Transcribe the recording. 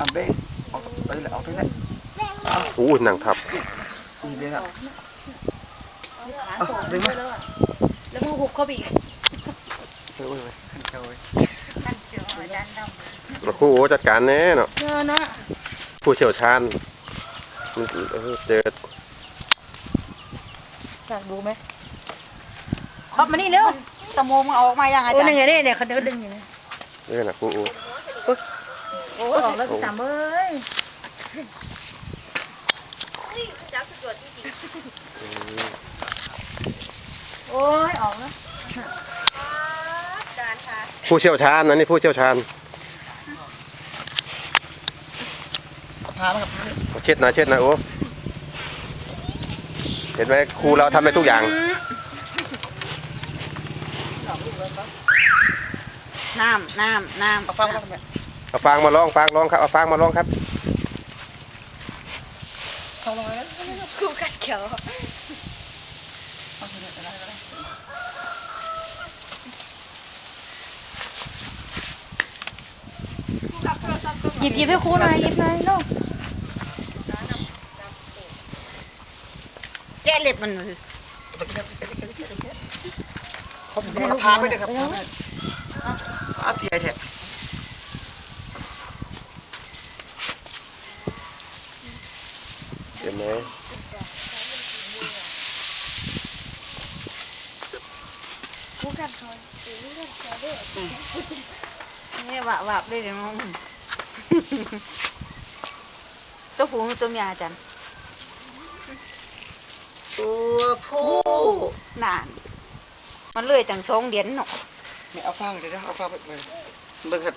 อะเบ้เอาไปเลยเอาไปเลยอู้หนังทับอีเบ้ละขาโผล่ด้วยแล้วอะแล้วมึงหุบเข้าไปอีกโอ้ยขึ้นเจ้าเว้ยนั่นเชียวอาจารย์ดมาครูโอจัดการแน่เนาะำเจอเนาะผู้เชี่ยวชาญมันเออเจออยากดูไหมครอบมานี่เร็วตะโมมันเอาออกมายังไงโอ้จ๊ะนี่ไงเนี่ยเนี่ยเขาเดินดึงอยู่นะเออน่ะครู โอโอ้ยออกแล้วพี่สามเอ้ยอืมโอ้ยออกแล้วผู้เชี่ยวชาญนะนี่ผู้เชี่ยวชาญพามาครับเช็ดหนะเช็ดหนะโอ้เห็นไหมครูเราทำได้ทุกอย่างน้ำน้ำน้ำเอาฟังมาครับ เอาฟางมาลองฟางลองครับเอาฟางมาลองครับเอาลงมาแล้วครูกัดเขียวเอาไปเลยอะไรอะไรหยิบหยิบให้ครูหน่อยหยิบหน่อยลูกแกะเล็บมันเลยเขาถึงมาพาไปเลยครับพา ไปอาเตียแท้เห็นไหมนี่วะวะได้เลยน้องตัวผู้ตัวเมียจารย์ตัวผู้นาน มันเลยตั้งสองเดือนเนาะไม่เอาฟังเดี๋ยวเอาฟังไปเบิ่งครับ